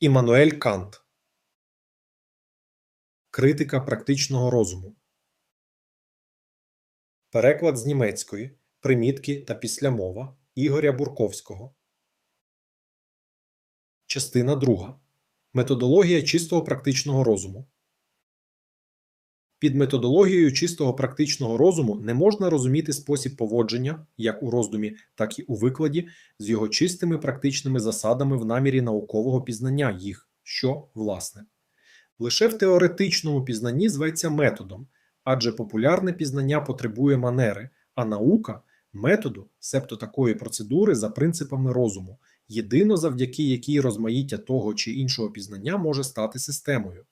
Іммануель Кант. Критика практичного розуму. Переклад з німецької Примітки та післямова Ігоря Бурковського. Частина 2. Методологія чистого практичного розуму Під методологією чистого практичного розуму не можна розуміти спосіб поводження, як у роздумі, так і у викладі, з його чистими практичними засадами в намірі наукового пізнання їх, що, власне, лише в теоретичному пізнанні зветься методом, адже популярне пізнання потребує манери, а наука методу, себто такої процедури за принципами розуму, єдино завдяки якій розмаїття того чи іншого пізнання може стати системою.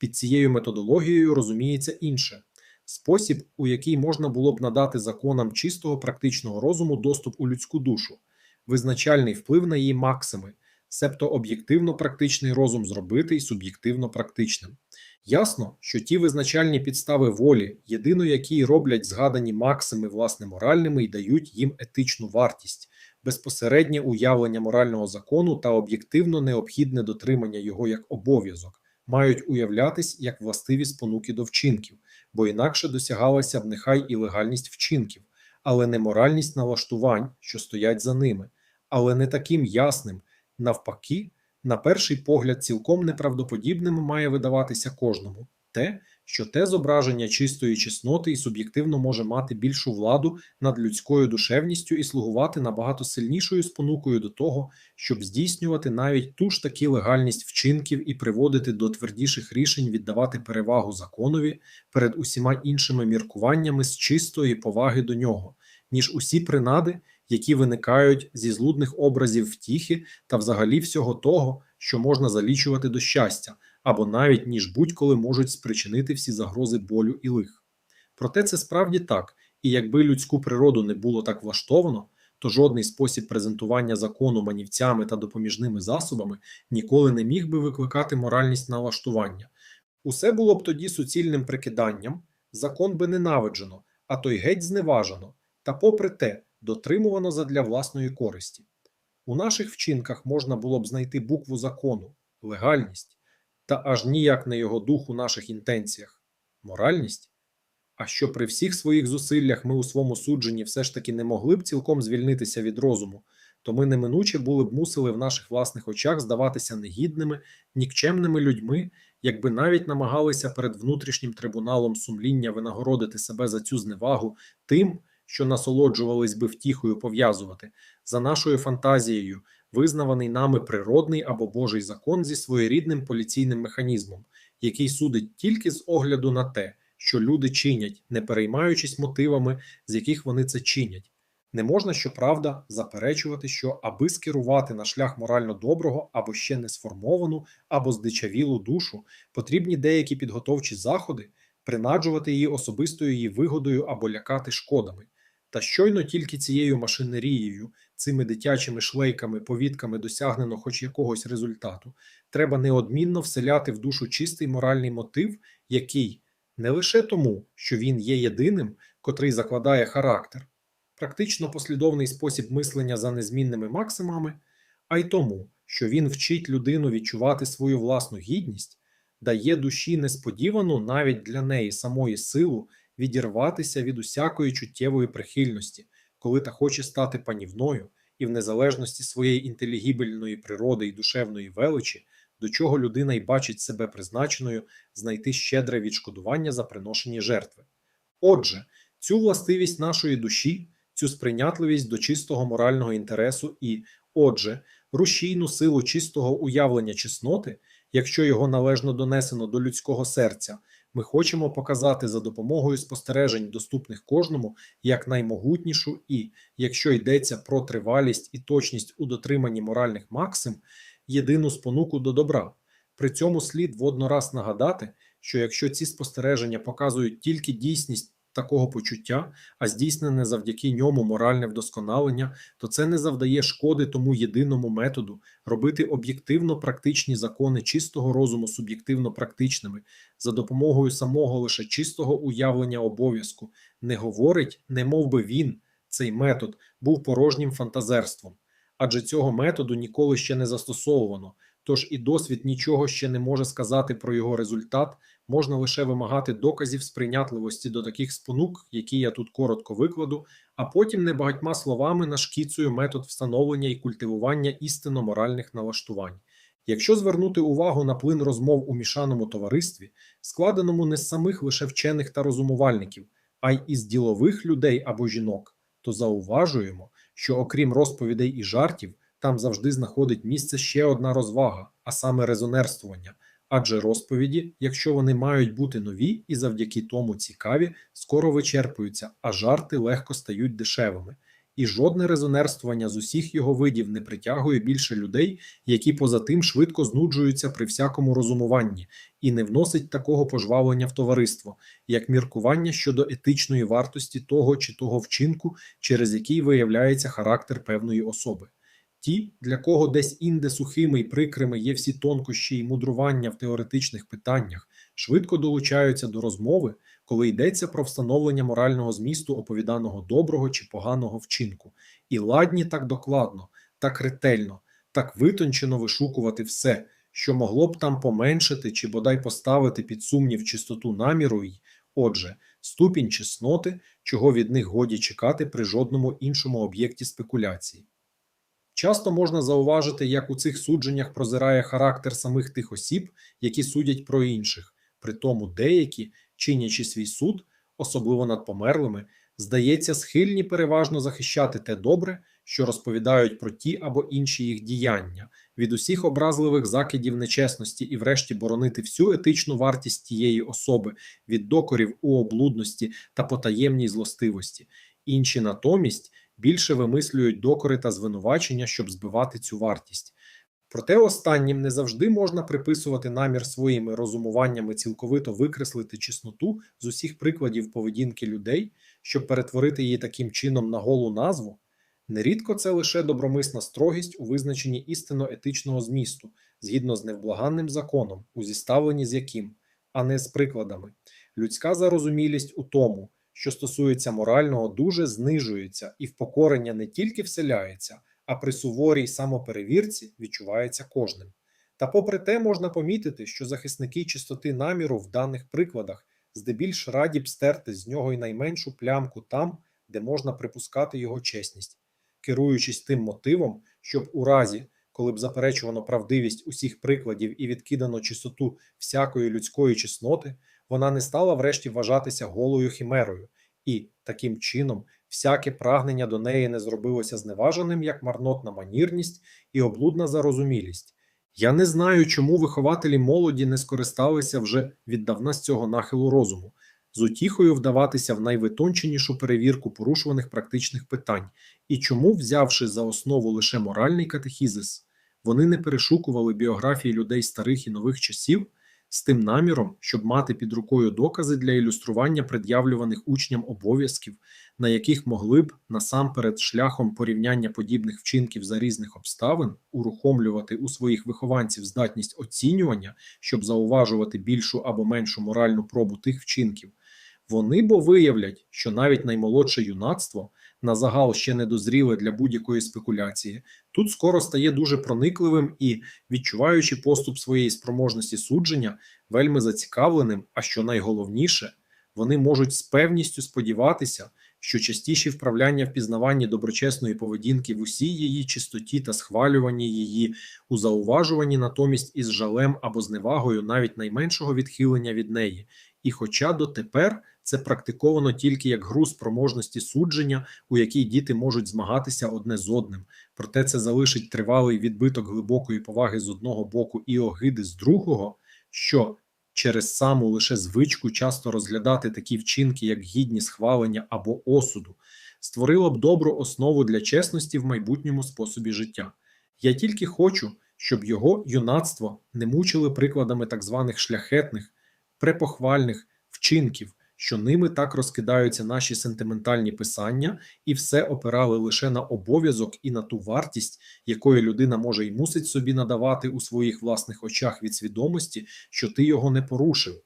Під цією методологією розуміється інше спосіб, у який можна було б надати законам чистого практичного розуму доступ у людську душу, визначальний вплив на її максими, себто об'єктивно практичний розум зробити і суб'єктивно практичним. Ясно, що ті визначальні підстави волі, єдино які роблять згадані максими власне моральними і дають їм етичну вартість, безпосереднє уявлення морального закону та об'єктивно необхідне дотримання його як обов'язок, мають уявлятись як властиві спонуки до вчинків, бо інакше досягалася б нехай і легальність вчинків, але не моральність налаштувань, що стоять за ними, але не таким ясним, навпаки. На перший погляд, цілком неправдоподібним має видаватися кожному те, що те зображення чистої чесноти і суб'єктивно може мати більшу владу над людською душевністю і слугувати набагато сильнішою спонукою до того, щоб здійснювати навіть ту ж таки легальність вчинків і приводити до твердіших рішень віддавати перевагу законові перед усіма іншими міркуваннями з чистої поваги до нього, ніж усі принади які виникають зі злудних образів втіхи та взагалі всього того, що можна залічувати до щастя, або навіть ніж будь-коли можуть спричинити всі загрози болю і лих. Проте це справді так, і якби людську природу не було так влаштовано, то жодний спосіб презентування закону манівцями та допоміжними засобами ніколи не міг би викликати моральність налаштування. Усе було б тоді суцільним прикиданням, закон би ненавиджено, а то й геть зневажено, та попри те, дотримувано задля власної користі. У наших вчинках можна було б знайти букву закону, легальність, та аж ніяк не його дух у наших інтенціях, моральність. А що при всіх своїх зусиллях ми у своєму судженні все ж таки не могли б цілком звільнитися від розуму, то ми неминуче були б мусили в наших власних очах здаватися негідними, нікчемними людьми, якби навіть намагалися перед внутрішнім трибуналом сумління винагородити себе за цю зневагу тим, що насолоджувались би втіхою пов'язувати, за нашою фантазією, визнаваний нами природний або Божий закон зі своєрідним поліційним механізмом, який судить тільки з огляду на те, що люди чинять, не переймаючись мотивами, з яких вони це чинять. Не можна, щоправда, заперечувати, що аби скерувати на шлях морально доброго або ще не сформовану, або здичавілу душу, потрібні деякі підготовчі заходи, принаджувати її особистою її вигодою або лякати шкодами. Та щойно тільки цією машинерією, цими дитячими шлейками, повідками досягнено хоч якогось результату, треба неодмінно вселяти в душу чистий моральний мотив, який не лише тому, що він є єдиним, котрий закладає характер, практично послідовний спосіб мислення за незмінними максимами, а й тому, що він вчить людину відчувати свою власну гідність, дає душі несподівану навіть для неї самої силу відірватися від усякої чуттєвої прихильності, коли та хоче стати панівною і в незалежності своєї інтелігібельної природи і душевної величі, до чого людина й бачить себе призначеною знайти щедре відшкодування за приношені жертви. Отже, цю властивість нашої душі, цю сприйнятливість до чистого морального інтересу і, отже, рушійну силу чистого уявлення чесноти, якщо його належно донесено до людського серця, ми хочемо показати за допомогою спостережень, доступних кожному, як наймогутнішу і, якщо йдеться про тривалість і точність у дотриманні моральних максим, єдину спонуку до добра. При цьому слід воднораз нагадати, що якщо ці спостереження показують тільки дійсність такого почуття, а здійснене завдяки ньому моральне вдосконалення, то це не завдає шкоди тому єдиному методу робити об'єктивно практичні закони чистого розуму суб'єктивно практичними за допомогою самого лише чистого уявлення обов'язку, не говорить, не мов би він, цей метод був порожнім фантазерством. Адже цього методу ніколи ще не застосовувано, тож і досвід нічого ще не може сказати про його результат, можна лише вимагати доказів сприйнятливості до таких спонук, які я тут коротко викладу, а потім небагатьма словами нашкіцую метод встановлення і культивування істинно моральних налаштувань. Якщо звернути увагу на плин розмов у мішаному товаристві, складеному не з самих лише вчених та розумувальників, а й із ділових людей або жінок, то зауважуємо, що окрім розповідей і жартів, там завжди знаходить місце ще одна розвага, а саме резонерствування. Адже розповіді, якщо вони мають бути нові і завдяки тому цікаві, скоро вичерпуються, а жарти легко стають дешевими. І жодне резонерствування з усіх його видів не притягує більше людей, які поза тим швидко знуджуються при всякому розумуванні, і не вносить такого пожвавлення в товариство, як міркування щодо етичної вартості того чи того вчинку, через який виявляється характер певної особи. Ті, для кого десь інде сухими й прикрими є всі тонкощі й мудрування в теоретичних питаннях, швидко долучаються до розмови, коли йдеться про встановлення морального змісту оповіданого доброго чи поганого вчинку, і ладні так докладно, так ретельно, так витончено вишукувати все, що могло б там поменшити чи бодай поставити під сумнів чистоту наміру й, отже, ступінь чесноти, чого від них годі чекати при жодному іншому об'єкті спекуляції. Часто можна зауважити, як у цих судженнях прозирає характер самих тих осіб, які судять про інших, при тому деякі, чинячи свій суд, особливо над померлими, здається, схильні переважно захищати те добре, що розповідають про ті або інші їх діяння, від усіх образливих закидів нечесності і, врешті, боронити всю етичну вартість тієї особи від докорів у облудності та потаємній злостивості. Інші натомість більше вимислюють докори та звинувачення, щоб збивати цю вартість. Проте останнім не завжди можна приписувати намір своїми розумуваннями цілковито викреслити чесноту з усіх прикладів поведінки людей, щоб перетворити її таким чином на голу назву. Нерідко це лише добромисна строгість у визначенні істинно етичного змісту, згідно з невблаганним законом, у зіставленні з яким, а не з прикладами. Людська зарозумілість у тому, що стосується морального, дуже знижується і впокорення не тільки вселяється, а при суворій самоперевірці відчувається кожним. Та попри те можна помітити, що захисники чистоти наміру в даних прикладах здебільш раді б стерти з нього й найменшу плямку там, де можна припускати його чесність, керуючись тим мотивом, щоб у разі, коли б заперечувано правдивість усіх прикладів і відкидано чистоту всякої людської чесноти, вона не стала врешті вважатися голою хімерою, і таким чином всяке прагнення до неї не зробилося зневаженим як марнотна манірність і облудна зарозумілість. Я не знаю, чому вихователі молоді не скористалися вже віддавна з цього нахилу розуму, з утіхою вдаватися в найвитонченішу перевірку порушуваних практичних питань, і чому, взявши за основу лише моральний катехізис, вони не перешукували біографії людей старих і нових часів з тим наміром, щоб мати під рукою докази для ілюстрування пред'явлюваних учням обов'язків, на яких могли б насамперед шляхом порівняння подібних вчинків за різних обставин урухомлювати у своїх вихованців здатність оцінювання, щоб зауважувати більшу або меншу моральну пробу тих вчинків. Вони бо виявлять, що навіть наймолодше юнацтво на загал ще не дозріле для будь-якої спекуляції, тут скоро стає дуже проникливим і, відчуваючи поступ своєї спроможності судження, вельми зацікавленим, а що найголовніше, вони можуть з певністю сподіватися, що частіші вправляння в пізнаванні доброчесної поведінки в усій її чистоті та схвалюванні її, у зауважуванні натомість із жалем або зневагою навіть найменшого відхилення від неї, і хоча дотепер це практиковано тільки як гру спроможності судження, у якій діти можуть змагатися одне з одним, проте це залишить тривалий відбиток глибокої поваги з одного боку і огиди з другого, що через саму лише звичку часто розглядати такі вчинки, як гідні схвалення або осуду, створило б добру основу для чесності в майбутньому способі життя. Я тільки хочу, щоб його юнацтво не мучили прикладами так званих шляхетних, препохвальних вчинків, що ними так розкидаються наші сентиментальні писання, і все опирали лише на обов'язок і на ту вартість, якої людина може й мусить собі надавати у своїх власних очах від свідомості, що ти його не порушив.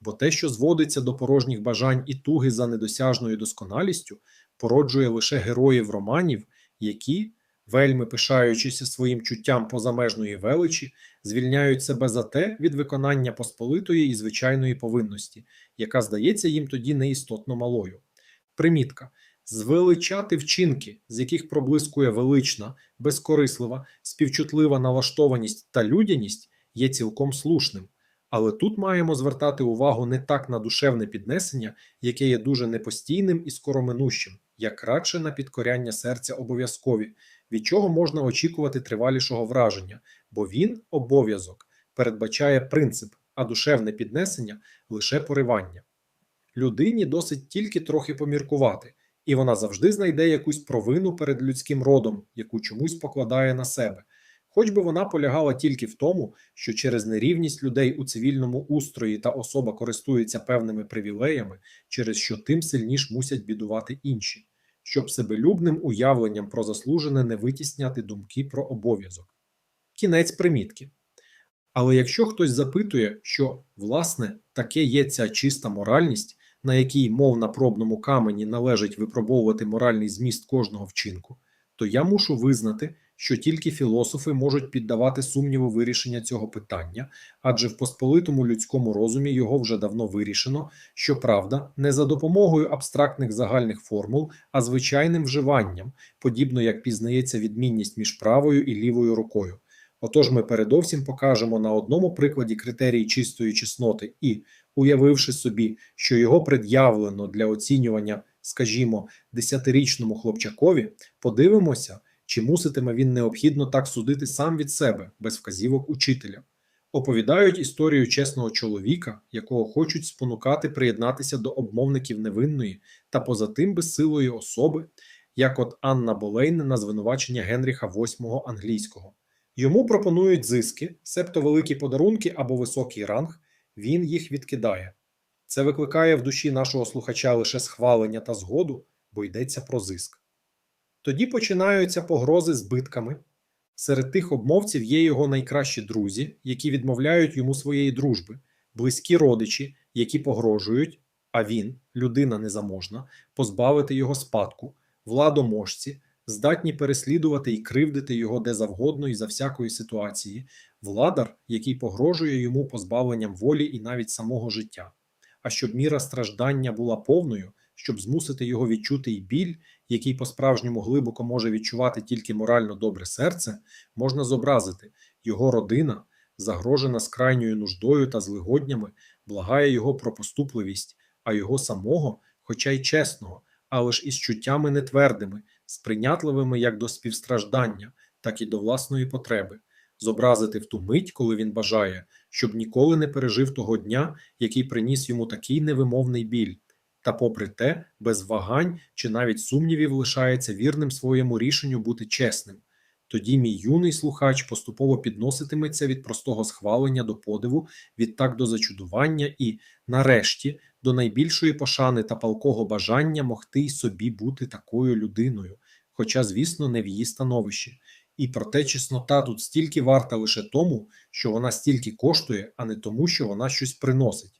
Бо те, що зводиться до порожніх бажань і туги за недосяжною досконалістю, породжує лише героїв романів, які вельми пишаючися своїм чуттям позамежної величі, звільняють себе за те від виконання посполитої і звичайної повинності, яка здається їм тоді неістотно малою. Примітка звеличати вчинки, з яких проблискує велична, безкорислива, співчутлива налаштованість та людяність, є цілком слушним. Але тут маємо звертати увагу не так на душевне піднесення, яке є дуже непостійним і скороминущим, як радше на підкоряння серця обов'язкові, від чого можна очікувати тривалішого враження, бо він, обов'язок, передбачає принцип, а душевне піднесення лише поривання. Людині досить тільки трохи поміркувати, і вона завжди знайде якусь провину перед людським родом, яку чомусь покладає на себе. Хоч би вона полягала тільки в тому, що через нерівність людей у цивільному устрої та особа користується певними привілеями, через що тим сильніш мусять бідувати інші, щоб себелюбним уявленням про заслужене не витісняти думки про обов'язок. Кінець примітки. Але якщо хтось запитує, що, власне, таке є ця чиста моральність, на якій, мов на пробному камені, належить випробовувати моральний зміст кожного вчинку, то я мушу визнати, що тільки філософи можуть піддавати сумніву вирішення цього питання, адже в посполитому людському розумі його вже давно вирішено, що правда не за допомогою абстрактних загальних формул, а звичайним вживанням, подібно як пізнається відмінність між правою і лівою рукою. Отож, ми передовсім покажемо на одному прикладі критерії чистої чесноти і, уявивши собі, що його пред'явлено для оцінювання, скажімо, десятирічному хлопчакові, подивимося, чи муситиме він необхідно так судити сам від себе, без вказівок учителя. Оповідають історію чесного чоловіка, якого хочуть спонукати приєднатися до обмовників невинної та поза тим безсилої особи, як от Анна Болейн на звинувачення Генріха VIII англійського. Йому пропонують зиски, себто великі подарунки або високий ранг, він їх відкидає. Це викликає в душі нашого слухача лише схвалення та згоду, бо йдеться про зиск. Тоді починаються погрози збитками. Серед тих обмовців є його найкращі друзі, які відмовляють йому своєї дружби, близькі родичі, які погрожують, а він, людина незаможна, позбавити його спадку, владоможці, здатні переслідувати і кривдити його де завгодно і за всякої ситуації, владар, який погрожує йому позбавленням волі і навіть самого життя. А щоб міра страждання була повною, щоб змусити його відчути і біль, який по-справжньому глибоко може відчувати тільки морально добре серце, можна зобразити його родина, загрожена скрайньою нуждою та злигоднями, благає його про поступливість, а його самого, хоча й чесного, але ж із чуттями нетвердими, сприйнятливими як до співстраждання, так і до власної потреби, зобразити в ту мить, коли він бажає, щоб ніколи не пережив того дня, який приніс йому такий невимовний біль. Та, попри те, без вагань чи навіть сумнівів лишається вірним своєму рішенню бути чесним. Тоді мій юний слухач поступово підноситиметься від простого схвалення до подиву, відтак до зачудування і, нарешті, до найбільшої пошани та палкого бажання могти й собі бути такою людиною, хоча, звісно, не в її становищі. І проте чеснота тут стільки варта лише тому, що вона стільки коштує, а не тому, що вона щось приносить.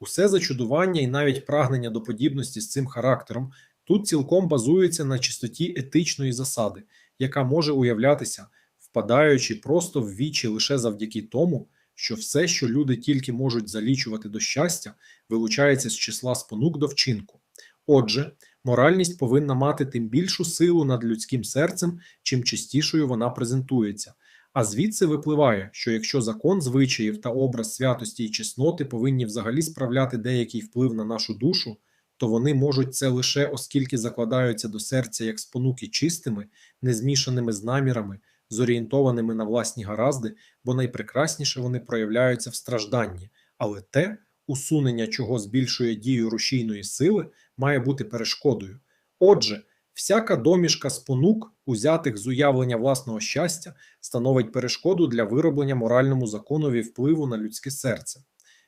Усе зачудування і навіть прагнення до подібності з цим характером тут цілком базується на чистоті етичної засади, яка може уявлятися, впадаючи просто в вічі лише завдяки тому, що все, що люди тільки можуть залічувати до щастя, вилучається з числа спонук до вчинку. Отже, моральність повинна мати тим більшу силу над людським серцем, чим частішою вона презентується. А звідси випливає, що якщо закон звичаїв та образ святості і чесноти повинні взагалі справляти деякий вплив на нашу душу, то вони можуть це лише оскільки закладаються до серця як спонуки чистими, незмішаними з намірами, зорієнтованими на власні гаразди, бо найпрекрасніше вони проявляються в стражданні, але те, усунення чого збільшує дію рушійної сили, має бути перешкодою. Отже, Всяка домішка спонук, узятих з уявлення власного щастя, становить перешкоду для вироблення моральному законові впливу на людське серце.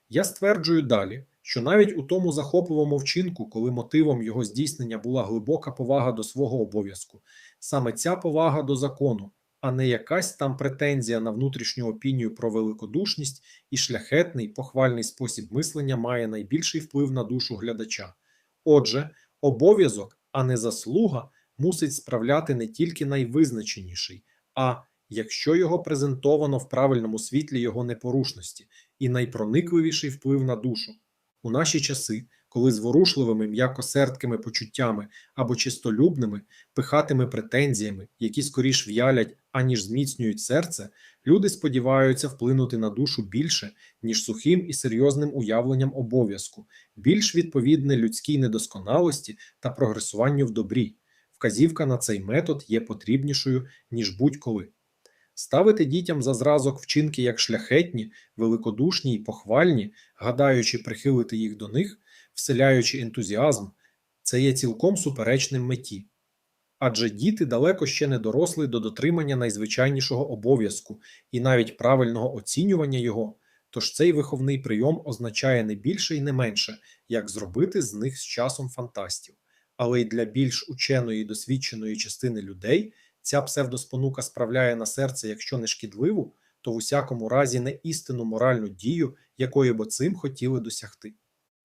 Я стверджую далі, що навіть у тому захопливому вчинку, коли мотивом його здійснення була глибока повага до свого обов'язку, саме ця повага до закону, а не якась там претензія на внутрішню опінію про великодушність і шляхетний похвальний спосіб мислення має найбільший вплив на душу глядача. Отже, обов'язок а не заслуга, мусить справляти не тільки найвизначеніший, а якщо його презентовано в правильному світлі його непорушності, і найпроникливіший вплив на душу. У наші часи, коли зворушливими м'якосердкими почуттями або чистолюбними, пихатими претензіями, які скоріш в'ялять, аніж зміцнюють серце, люди сподіваються вплинути на душу більше, ніж сухим і серйозним уявленням обов'язку, більш відповідне людській недосконалості та прогресуванню в добрі. Вказівка на цей метод є потрібнішою, ніж будь-коли. Ставити дітям за зразок вчинки як шляхетні, великодушні й похвальні, гадаючи прихилити їх до них, вселяючи ентузіазм, це є цілком суперечним меті. Адже діти далеко ще не доросли до дотримання найзвичайнішого обов'язку і навіть правильного оцінювання його, тож цей виховний прийом означає не більше і не менше, як зробити з них з часом фантастів. Але й для більш ученої і досвідченої частини людей ця псевдоспонука справляє на серце, якщо не шкідливу, то в усякому разі не істинну моральну дію, якої б цим хотіли досягти.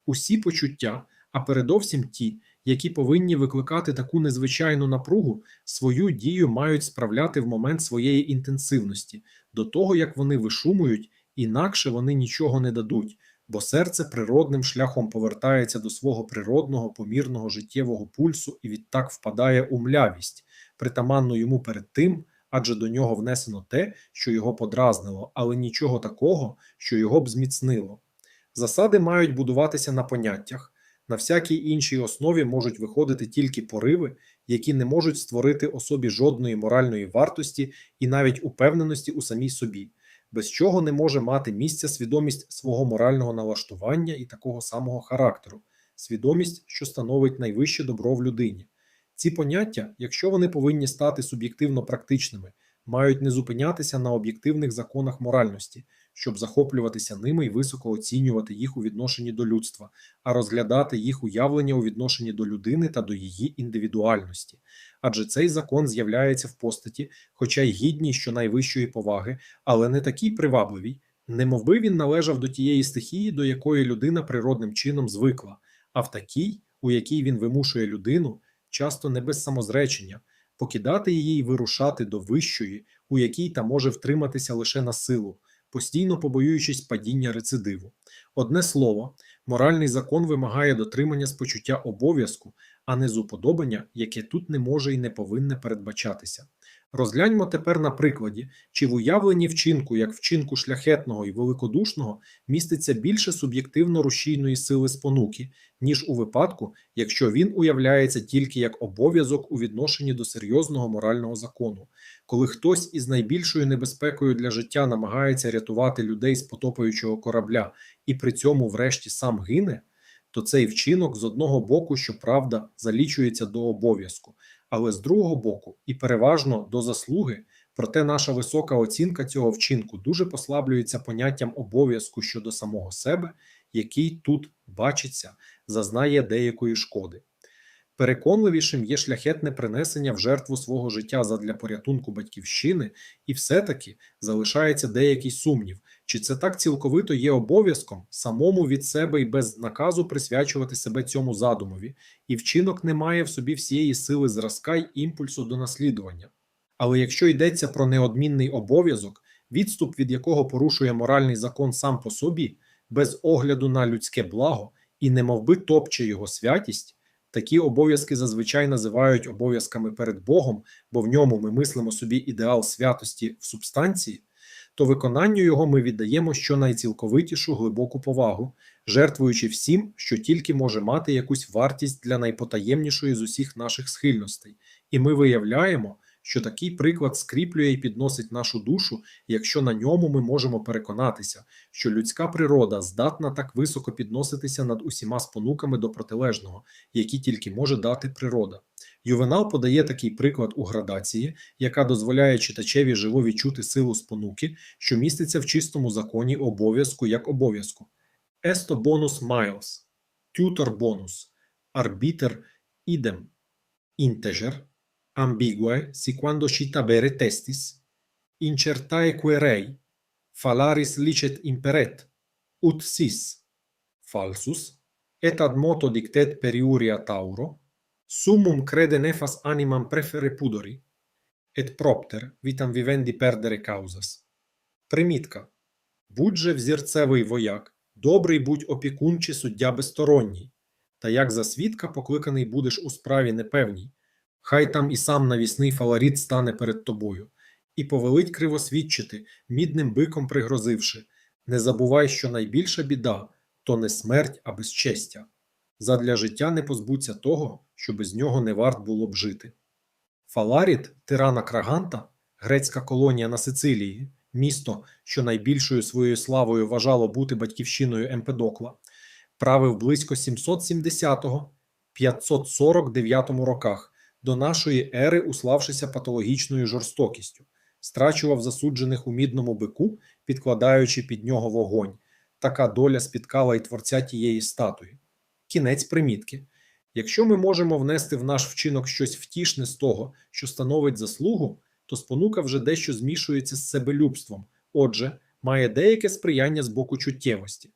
Усі почуття, а передовсім ті, які повинні викликати таку незвичайну напругу, свою дію мають справляти в момент своєї інтенсивності, до того як вони вишумують, інакше вони нічого не дадуть, бо серце природним шляхом повертається до свого природного помірного життєвого пульсу і відтак впадає у млявість, притаманну йому перед тим, адже до нього внесено те, що його подразнило, але нічого такого, що його б зміцнило. Засади мають будуватися на поняттях, на всякій іншій основі можуть виходити тільки пориви, які не можуть створити особі жодної моральної вартості і навіть упевненості у самій собі, без чого не може мати місця свідомість свого морального налаштування і такого самого характеру, свідомість, що становить найвище добро в людині. Ці поняття, якщо вони повинні стати суб'єктивно практичними, мають не зупинятися на об'єктивних законах моральності, щоб захоплюватися ними і високо оцінювати їх у відношенні до людства, а розглядати їх уявлення у відношенні до людини та до її індивідуальності. Адже цей закон з'являється в постаті, хоча й гідній щонайвищої поваги, але не такій привабливій, немовби він належав до тієї стихії, до якої людина природним чином звикла, а в такій, у якій він вимушує людину, часто не без самозречення, покидати її і вирушати до вищої, у якій та може втриматися лише на силу, постійно побоюючись падіння рецидиву. Одне слово, моральний закон вимагає дотримання спочуття обов'язку, а не з уподобання, яке тут не може і не повинне передбачатися. Розгляньмо тепер на прикладі, чи в уявленні вчинку, як вчинку шляхетного і великодушного, міститься більше суб'єктивно рушійної сили спонуки, ніж у випадку, якщо він уявляється тільки як обов'язок у відношенні до серйозного морального закону. Коли хтось із найбільшою небезпекою для життя намагається рятувати людей з потопаючого корабля і при цьому, врешті, сам гине, то цей вчинок з одного боку, щоправда, залічується до обов'язку але з другого боку, і переважно до заслуги, проте наша висока оцінка цього вчинку дуже послаблюється поняттям обов'язку щодо самого себе, який тут бачиться, зазнає деякої шкоди. Переконливішим є шляхетне принесення в жертву свого життя задля порятунку батьківщини, і все-таки залишається деякий сумнів, чи це так цілковито є обов'язком самому від себе і без наказу присвячувати себе цьому задумові, і вчинок не має в собі всієї сили зразка й імпульсу до наслідування. Але якщо йдеться про неодмінний обов'язок, відступ від якого порушує моральний закон сам по собі, без огляду на людське благо і немовби топче його святість. Такі обов'язки зазвичай називають обов'язками перед Богом, бо в ньому ми мислимо собі ідеал святості в субстанції, то виконанню його ми віддаємо щонайцілковитішу глибоку повагу, жертвуючи всім, що тільки може мати якусь вартість для найпотаємнішої з усіх наших схильностей, і ми виявляємо, що такий приклад скріплює і підносить нашу душу, якщо на ньому ми можемо переконатися, що людська природа здатна так високо підноситися над усіма спонуками до протилежного, які тільки може дати природа. Ювенал подає такий приклад у градації, яка дозволяє читачеві живо відчути силу спонуки, що міститься в чистому законі обов'язку як обов'язку. Esto bonus miles, tutor bonus, arbiter idem, integer, ambigue si quando cita bere testis, incertae querei, falaris licet imperet, ut sis, falsus, et ad moto dictet periuria tauro, Summum crede nefas animam prefere pudori, et propter vitam vivendi perdere causas. Примітка. Будь же взірцевий вояк, добрий будь опікун чи суддя безсторонній, та як за свідка покликаний будеш у справі непевній, хай там і сам навісний фаларіт стане перед тобою, і повелить кривосвідчити, мідним биком пригрозивши, не забувай, що найбільша біда то не смерть, а безчестя. Задля життя не позбуться того, що без нього не варт було б жити. Фаларіт, тирана Краганта, грецька колонія на Сицилії, місто, що найбільшою своєю славою вважало бути батьківщиною Емпедокла, правив близько 770-549 роках, до нашої ери уславшися патологічною жорстокістю, страчував засуджених у мідному бику, підкладаючи під нього вогонь. Така доля спіткала й творця тієї статуї. Кінець примітки. Якщо ми можемо внести в наш вчинок щось втішне з того, що становить заслугу, то спонука вже дещо змішується з себелюбством, отже, має деяке сприяння з боку чуттєвості.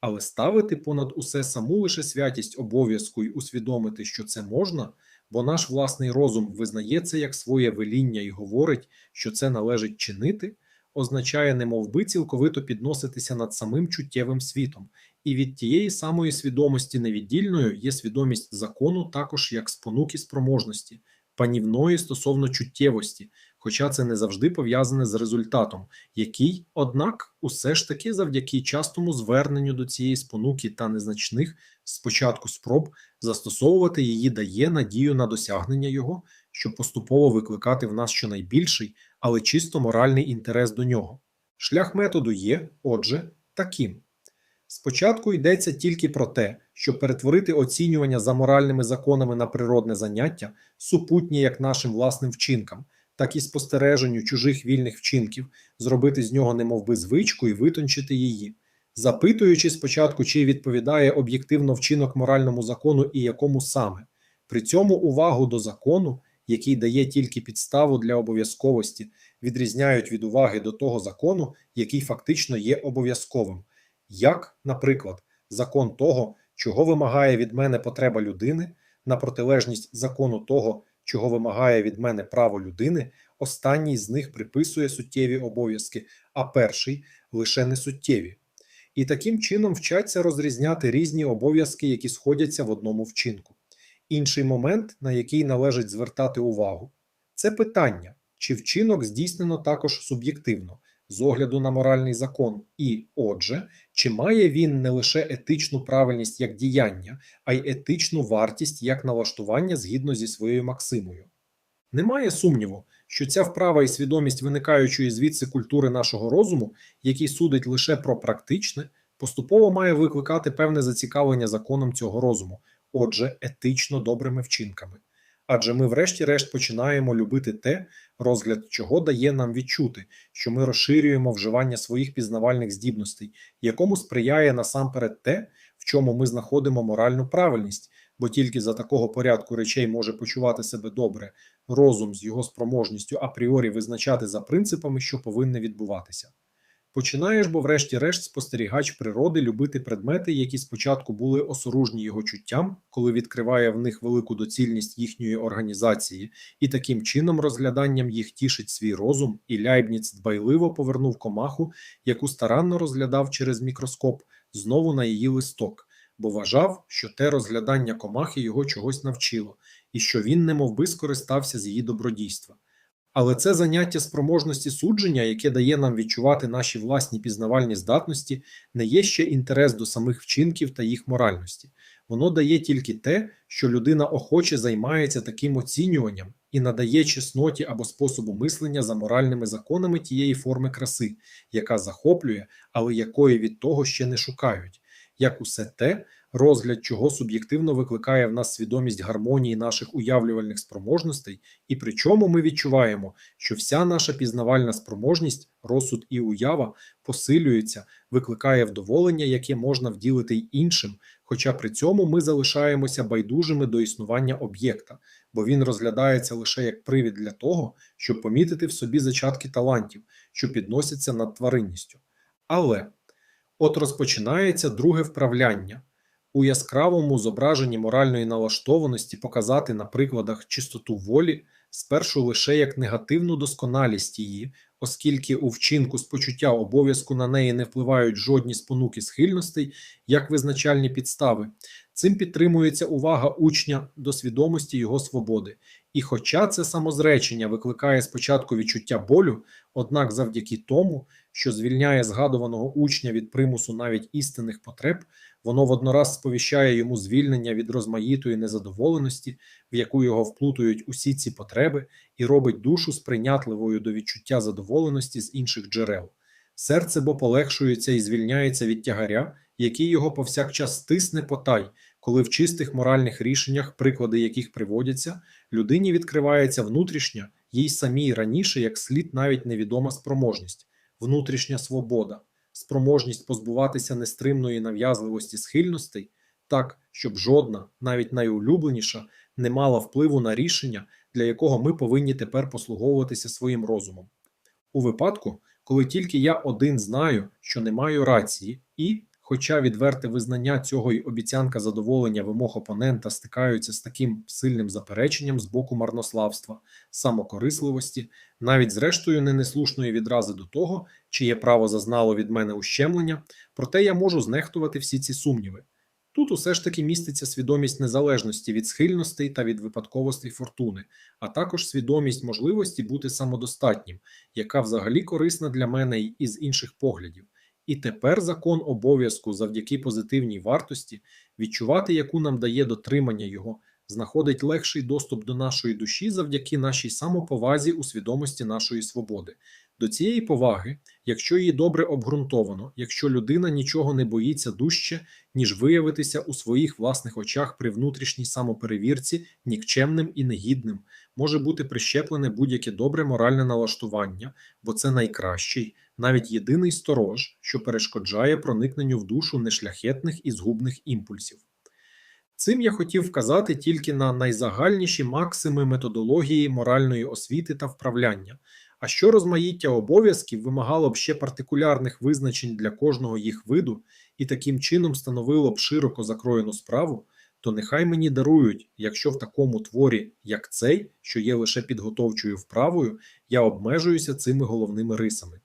Але ставити понад усе саму лише святість обов'язку й усвідомити, що це можна, бо наш власний розум визнає це як своє веління і говорить, що це належить чинити, означає немовби цілковито підноситися над самим чуттєвим світом, і від тієї самої свідомості невіддільною є свідомість закону також як спонуки спроможності, панівної стосовно чуттєвості, хоча це не завжди пов'язане з результатом, який, однак, усе ж таки завдяки частому зверненню до цієї спонуки та незначних спочатку спроб застосовувати її дає надію на досягнення його, щоб поступово викликати в нас щонайбільший, але чисто моральний інтерес до нього. Шлях методу є, отже, таким. Спочатку йдеться тільки про те, щоб перетворити оцінювання за моральними законами на природне заняття, супутні як нашим власним вчинкам, так і спостереженню чужих вільних вчинків, зробити з нього немовби звичку і витончити її, запитуючи спочатку, чи відповідає об'єктивно вчинок моральному закону і якому саме. При цьому увагу до закону, який дає тільки підставу для обов'язковості, відрізняють від уваги до того закону, який фактично є обов'язковим як, наприклад, закон того, чого вимагає від мене потреба людини, на протилежність закону того, чого вимагає від мене право людини, останній з них приписує суттєві обов'язки, а перший лише несуттєві. І таким чином вчаться розрізняти різні обов'язки, які сходяться в одному вчинку. Інший момент, на який належить звертати увагу, це питання, чи вчинок здійснено також суб'єктивно, з огляду на моральний закон, і, отже, чи має він не лише етичну правильність як діяння, а й етичну вартість як налаштування згідно зі своєю максимою. Немає сумніву, що ця вправа і свідомість виникаючої звідси культури нашого розуму, який судить лише про практичне, поступово має викликати певне зацікавлення законом цього розуму, отже, етично добрими вчинками. Адже ми, врешті-решт, починаємо любити те, розгляд чого дає нам відчути, що ми розширюємо вживання своїх пізнавальних здібностей, якому сприяє насамперед те, в чому ми знаходимо моральну правильність, бо тільки за такого порядку речей може почувати себе добре, розум з його спроможністю апріорі визначати за принципами, що повинне відбуватися. Починаєш, бо, врешті-решт, спостерігач природи любити предмети, які спочатку були осоружні його чуттям, коли відкриває в них велику доцільність їхньої організації, і таким чином розгляданням їх тішить свій розум, і Ляйбніц дбайливо повернув комаху, яку старанно розглядав через мікроскоп, знову на її листок, бо вважав, що те розглядання комахи його чогось навчило, і що він немовби скористався з її добродійства. Але це заняття спроможності судження, яке дає нам відчувати наші власні пізнавальні здатності, не є ще інтерес до самих вчинків та їх моральності. Воно дає тільки те, що людина охоче займається таким оцінюванням і надає чесноті або способу мислення за моральними законами тієї форми краси, яка захоплює, але якої від того ще не шукають, як усе те, розгляд чого суб'єктивно викликає в нас свідомість гармонії наших уявлювальних спроможностей, і при чому ми відчуваємо, що вся наша пізнавальна спроможність, розсуд і уява посилюється, викликає вдоволення, яке можна вділити й іншим, хоча при цьому ми залишаємося байдужими до існування об'єкта, бо він розглядається лише як привід для того, щоб помітити в собі зачатки талантів, що підносяться над тваринністю. Але от розпочинається друге вправляння. У яскравому зображенні моральної налаштованості показати на прикладах чистоту волі спершу лише як негативну досконалість її, оскільки у вчинку з почуття обов'язку на неї не впливають жодні спонуки схильностей, як визначальні підстави. Цим підтримується увага учня до свідомості його свободи. І хоча це самозречення викликає спочатку відчуття болю, однак завдяки тому, що звільняє згадуваного учня від примусу навіть істинних потреб, воно воднораз сповіщає йому звільнення від розмаїтої незадоволеності, в яку його вплутують усі ці потреби, і робить душу сприйнятливою до відчуття задоволеності з інших джерел. Серце бо полегшується і звільняється від тягаря, який його повсякчас стисне потай, коли в чистих моральних рішеннях, приклади яких приводяться, людині відкривається внутрішня, їй самій раніше як слід навіть невідома спроможність, внутрішня свобода, спроможність позбуватися нестримної нав'язливості схильностей, так, щоб жодна, навіть найулюбленіша, не мала впливу на рішення, для якого ми повинні тепер послуговуватися своїм розумом. У випадку, коли тільки я один знаю, що не маю рації, і, хоча відверте визнання цього й обіцянка задоволення вимог опонента стикаються з таким сильним запереченням з боку марнославства, самокорисливості, навіть зрештою не неслушної відрази до того, чиє право зазнало від мене ущемлення, проте я можу знехтувати всі ці сумніви. Тут усе ж таки міститься свідомість незалежності від схильностей та від випадковостей фортуни, а також свідомість можливості бути самодостатнім, яка взагалі корисна для мене й із інших поглядів. І тепер закон обов'язку завдяки позитивній вартості, відчувати, яку нам дає дотримання його, знаходить легший доступ до нашої душі завдяки нашій самоповазі у свідомості нашої свободи. До цієї поваги, якщо її добре обґрунтовано, якщо людина нічого не боїться дужче, ніж виявитися у своїх власних очах при внутрішній самоперевірці нікчемним і негідним, може бути прищеплене будь-яке добре моральне налаштування, бо це найкращий, навіть єдиний сторож, що перешкоджає проникненню в душу нешляхетних і згубних імпульсів. Цим я хотів вказати тільки на найзагальніші максими методології моральної освіти та вправляння. А що розмаїття обов'язків вимагало б ще партикулярних визначень для кожного їх виду і таким чином становило б широко закроєну справу, то нехай мені дарують, якщо в такому творі, як цей, що є лише підготовчою вправою, я обмежуюся цими головними рисами.